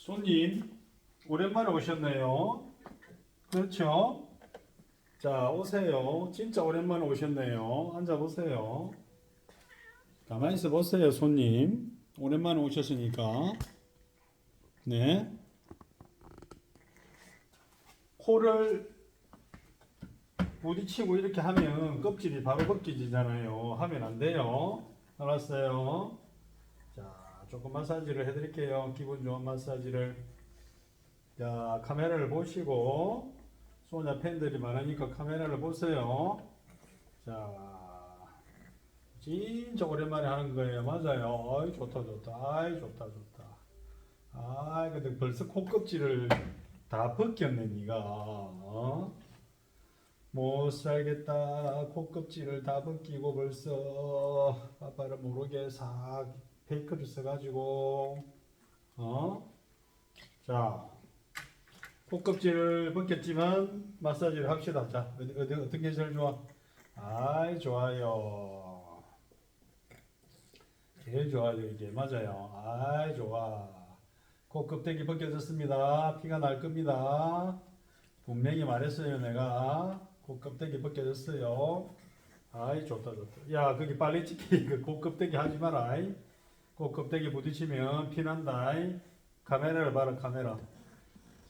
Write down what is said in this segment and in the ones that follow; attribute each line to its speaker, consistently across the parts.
Speaker 1: 손님, 오랜만에 오셨네요. 그렇죠? 자, 오세요. 진짜 오랜만에 오셨네요. 앉아 보세요. 가만히 있어 보세요, 손님. 오랜만에 오셨으니까. 네. 코를 부딪히고 이렇게 하면 껍질이 바로 벗겨지잖아요. 하면 안 돼요. 알았어요? 자, 조금 마사지를 해드릴게요. 기분 좋은 마사지를. 자, 카메라를 보시고, 소냐 팬들이 많으니까 카메라를 보세요. 자, 진짜 오랜만에 하는 거예요. 맞아요. 아이, 좋다, 좋다. 아이, 좋다, 좋다. 아이, 근데 벌써 콧껍질을 다 벗겼네, 니가. 어? 못 살겠다. 콧껍질을 다 벗기고 벌써 아빠를 모르게 싹 페이크를 써가지고 어? 자 콧껍질을 벗겼지만 마사지를 합시다. 자 어디, 어디 어떤 게 제일 좋아? 아이 좋아요. 제일 좋아요 이게 맞아요. 아이 좋아. 콧껍데기 벗겨졌습니다. 피가 날 겁니다. 분명히 말했어요 내가 콧껍데기 벗겨졌어요. 아이 좋다 좋다. 야 거기 빨리 찍히 그 콧껍데기 하지 마라. 이. 콧껍데기 부딪히면 피난다. 이. 카메라를 봐라 카메라.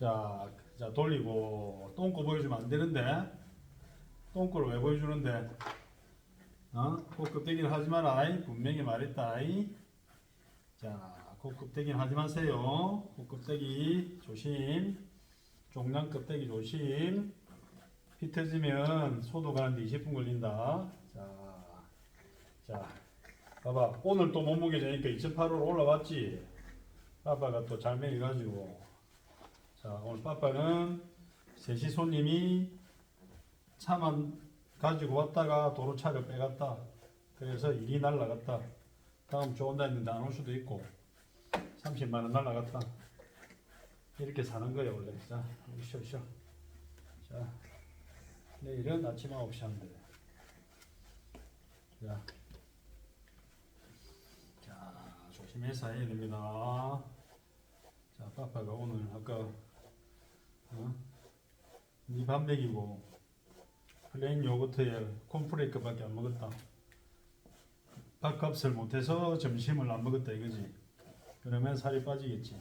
Speaker 1: 자, 자 돌리고 똥꼬 보여주면 안 되는데 똥꼬를 왜 보여주는데? 어? 콧껍데기는 하지 마라. 이. 분명히 말했다. 이. 자 콧껍데기는 하지 마세요. 콧껍데기 조심. 종양 껍데기 조심. 피 터지면 소독하는데 20분 걸린다. 자, 자, 봐봐. 오늘 또 몸무게 재니까 2,800 올라왔지. 빠빠가 또 잘 먹여가지고. 자, 오늘 빠빠는 3시 손님이 차만 가지고 왔다가 도로 차를 빼갔다. 그래서 일이 날라갔다. 다음 주 온다 했는데 안 올 수도 있고. 30만 원 날라갔다. 이렇게 사는 거예요 원래. 자, 쉬어 쉬어. 자, 내일은 아침 9시 한대. 자, 해야 됩니다. 자, 빠빠가 오늘 아까 어? 니밥 먹이고 플레인 요거트에 콘프레이크밖에 안 먹었다. 밥값을 못해서 점심을 안 먹었다 이거지. 그러면 살이 빠지겠지.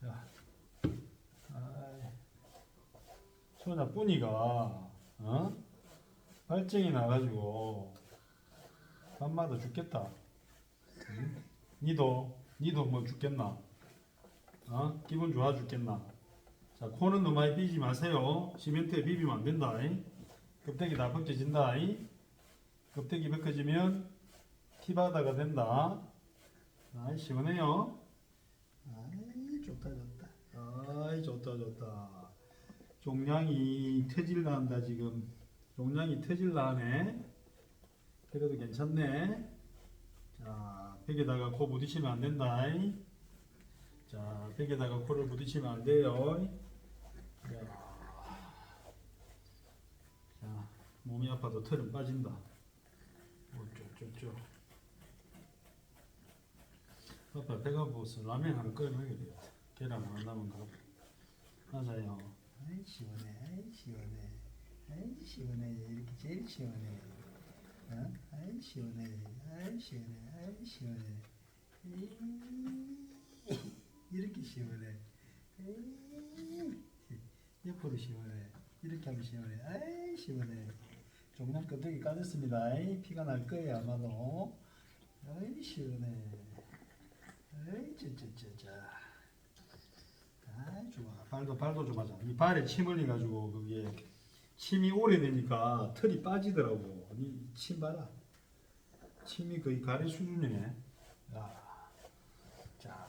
Speaker 1: 자, 소나 뿌니가 어? 발정이 나가지고 밤마다 죽겠다. 응? 니도 니도 뭐 죽겠나? 어? 기분 좋아 죽겠나? 자 코는 너무 많이 비지 마세요. 시멘트에 비비면 안 된다. 이. 껍데기 다 벗겨진다. 이. 껍데기 벗겨지면 티바다가 된다. 아이 시원해요. 아이 좋다 좋다. 아이 좋다 좋다. 종량이 터질 난다 지금. 종량이 터질 나네. 그래도 괜찮네. 자 벽에다가 코 부딪히면 안 된다. 자 벽에다가 코를 부딪히면 안 돼요. 야. 자 몸이 아파도 털은 빠진다. 어쩌쩌쩌. 아빠 배가 고파서 라면 하나 끓여 먹여야 돼. 계란 하나 남은 거. 맞아요.
Speaker 2: 아이 시원해 아이 시원해 아이 시원해 이렇게 제일 시원해 어? 아이 시원해 아이 시원해 아이 시원해. 이렇게 시원해. 옆으로 시원해. 이렇게 하면 시원해. 아이 시원해. 종량 껍데기 까졌습니다. 아이, 피가 날 거예요 아마도. 아이 시원해. 아이 짜짜짜짜 아 좋아.
Speaker 1: 발도 발도 좀 하자. 이 발에 침 흘려가지고 그게 침이 오래되니까 털이 빠지더라고. 이 침 봐라. 침이 거의 가래 수준이네. 야. 자.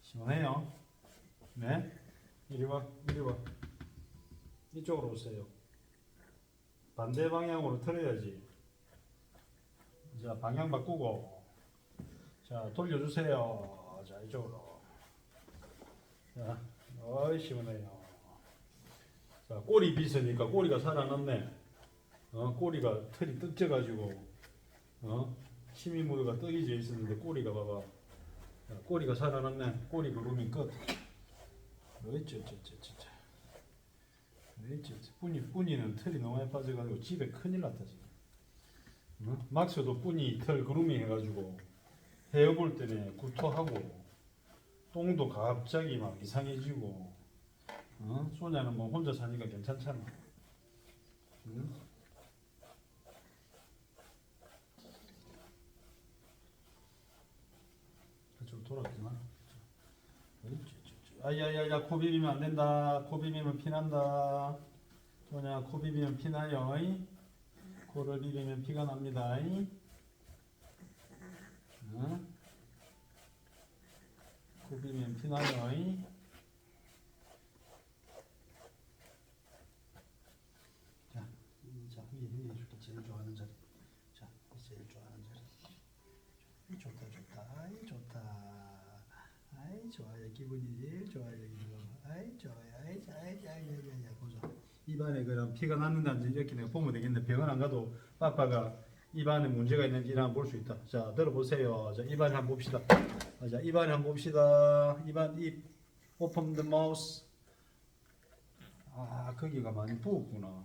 Speaker 1: 시원해요. 네. 이리 와, 이리 와. 이쪽으로 오세요. 반대 방향으로 틀어야지. 자, 방향 바꾸고. 자, 돌려주세요. 자, 이쪽으로. 자, 어이 시원해요. 자, 꼬리 빗으니까 꼬리가 살아났네. 어, 꼬리가 털이 떡져가지고, 어, 무드가 떡이져 있었는데 꼬리가 봐봐. 자, 꼬리가 살아났네. 꼬리 그루밍 끝. 어이쩌, 쩌, 쩌, 쩌, 쩌. 어이쩌, 쩌. 뿌니, 뿌니는 털이 너무 많이 빠져가지고 집에 큰일 났다, 지금. 어? 막스도 뿌니 털 그루밍 해가지고 헤어 볼 때는 구토하고 똥도 갑자기 막 이상해지고 어? 소냐는 뭐 혼자 사니까 괜찮잖아. 응? 좀 돌았구나. 아야야야 코 비비면 안 된다. 코 비비면 피난다. 소냐 코 비비면 피나요. 이? 코를 비비면 피가 납니다. 코 비비면 피나요. 이? 자, 음, 자 위에 위에 줄게 제일 좋아하는 자리. 자, 제일 좋아하는 자리. 아이, 좋다 좋다 아이 좋다 좋아요. 기분이 제일 좋아요. 이거 아이 좋아요. 아이 아이 아이 아이 아이 보자. 입안에 그런 피가 났는지 이렇게 내가 보면 되겠네 병원 안 가도 빠빠가 입안에 문제가 있는지 한번 볼수 있다. 자 들어보세요. 자 입안에 한번 봅시다. 아, 자 입안에 한번 봅시다. 입안 입. Open the mouth. 아 거기가 많이 부었구나.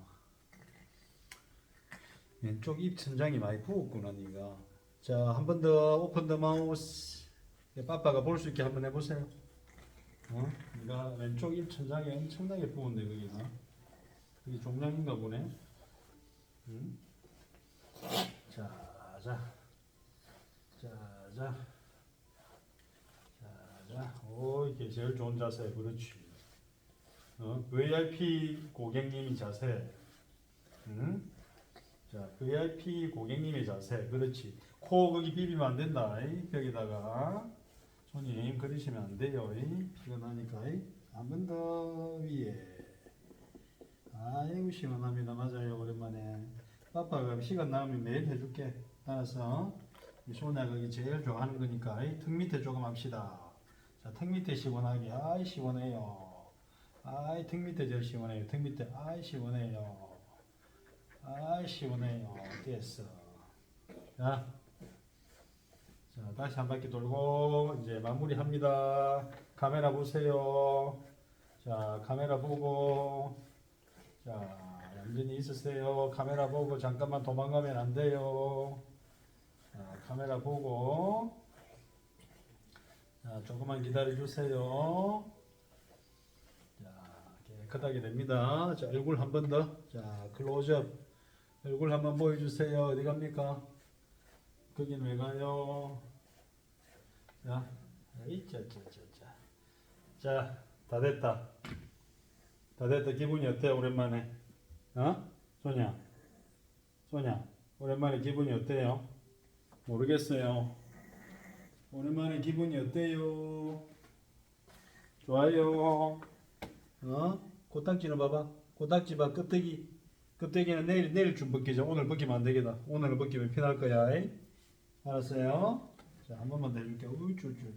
Speaker 1: 왼쪽 입 천장이 많이 부었구나 니가. 자, 한 번 더. 더 마우스. 예, 빠빠가 볼 수 있게 한번 해보세요. 어? 네가 왼쪽 입 천장에 엄청나게 부은데 거기가. 그게 종양인가 보네. 응? 자, 자, 자, 자, 자, 자. 오, 이게 제일 좋은 자세, 그렇지. 어? VIP 고객님이 자세. 응? 자, VIP 고객님의 자세, 그렇지. 코 거기 비비면 안 된다. 이. 벽에다가 손님 그리시면 안 돼요. 나니까 한 번 더 위에. 아이고 시원합니다. 맞아요. 오랜만에. 빠빠가 시간 나오면 매일 해줄게. 이 소냐 거기 제일 좋아하는 거니까 이. 턱 밑에 조금 합시다. 자, 턱 밑에 시원하게. 아이 시원해요. 아이 턱 밑에 제일 시원해요. 턱 밑에 아이 시원해요. 아이 시원해요. 됐어. 자, 자 다시 한 바퀴 돌고 이제 마무리합니다. 카메라 보세요. 자 카메라 보고 자 얌전히 있으세요. 카메라 보고 잠깐만 도망가면 안 돼요. 자 카메라 보고 자 조금만 기다려 주세요. 자 깨끗하게 됩니다. 자 얼굴 한 번 더. 자 클로즈업. 얼굴 한번 보여주세요. 어디 갑니까? 거긴 왜 가요? 자, 이자, 자, 자, 자. 자, 다 됐다. 다 됐다. 기분이 어때? 오랜만에. 어? 소냐? 소냐? 오랜만에 기분이 어때요? 모르겠어요. 오랜만에 기분이 어때요? 좋아요. 어? 코딱지는 봐봐. 코딱지 봐. 끄떡이. 껍데기는 내일 내일 좀 벗기자. 오늘 벗기면 안 되겠다. 오늘 벗기면 피날 거야. 이. 알았어요? 자, 한 번만 더 해줄게. 우쭈 쭈.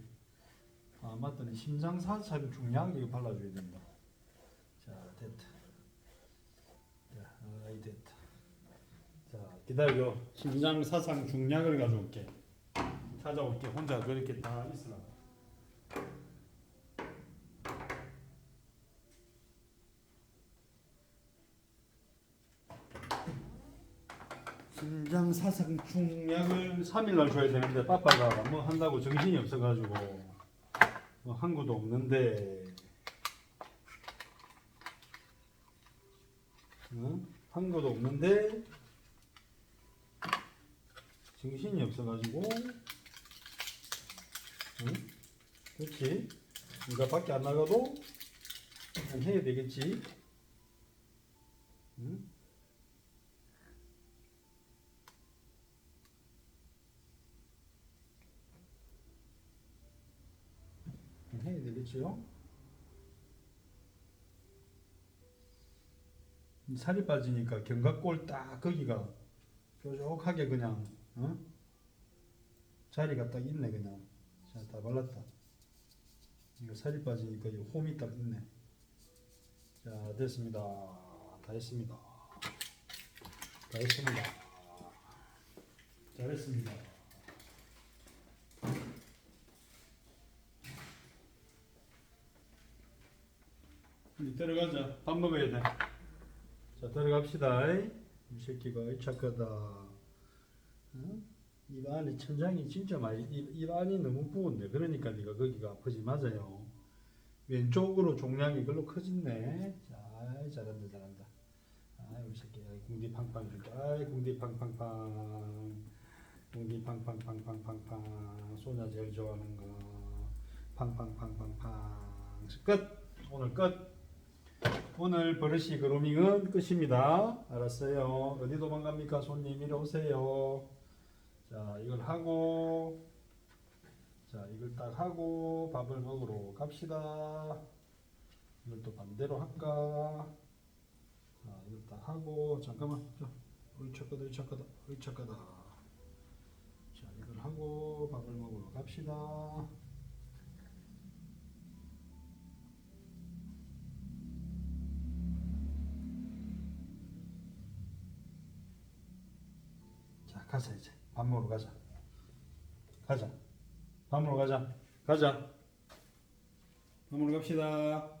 Speaker 1: 아, 맞다네. 심장 사살 중약 이거 발라줘야 된다. 자, 됐다. 자, 아이 됐다. 자, 기다려. 심장 사상 중약을 가져올게. 찾아올게. 혼자 그렇게 다 있으라. 심장 사상 중약을 3일날 줘야 되는데 빠빠가 뭐 한다고 정신이 없어가지고 뭐한 것도 없는데 응? 한 것도 없는데 정신이 없어가지고 응? 그렇지 네가 밖에 안 나가도 해야 되겠지 응? 이 살이 빠지니까 견갑골 딱 거기가 뾰족하게 그냥 어? 자리가 딱 있네 그냥. 자 다 발랐다. 이거 살이 빠지니까 이 홈이 딱 있네. 자 됐습니다. 다 했습니다. 다 했습니다. 잘했습니다 이제 들어가자. 밥 먹어야 돼. 자, 들어갑시다. 이 새끼가 이 착하다. 응? 입 안에 천장이 진짜 많이 입, 입 안이 너무 부은데 그러니까 네가 거기가 아프지 맞아요. 왼쪽으로 종양이 이걸로 커졌네. 자, 잘한다 잘한다. 아이 우리 새끼 궁디 팡팡. 아이 궁디 팡팡팡. 궁디 팡팡팡팡팡팡. 소냐 제일 좋아하는 거. 팡팡팡팡팡. 끝. 오늘 끝. 오늘 버릇이 그루밍은 끝입니다. 알았어요. 어디 도망갑니까? 손님 이리 오세요. 자, 이걸 하고, 자, 이걸 딱 하고 밥을 먹으러 갑시다. 이걸 또 반대로 할까? 자, 이걸 딱 하고, 잠깐만. 자, 착하다, 어이 착하다. 자, 이걸 하고 밥을 먹으러 갑시다. 가자 이제. 밥 먹으러 가자. 가자. 밥 먹으러 가자. 가자. 밥 먹으러 갑시다.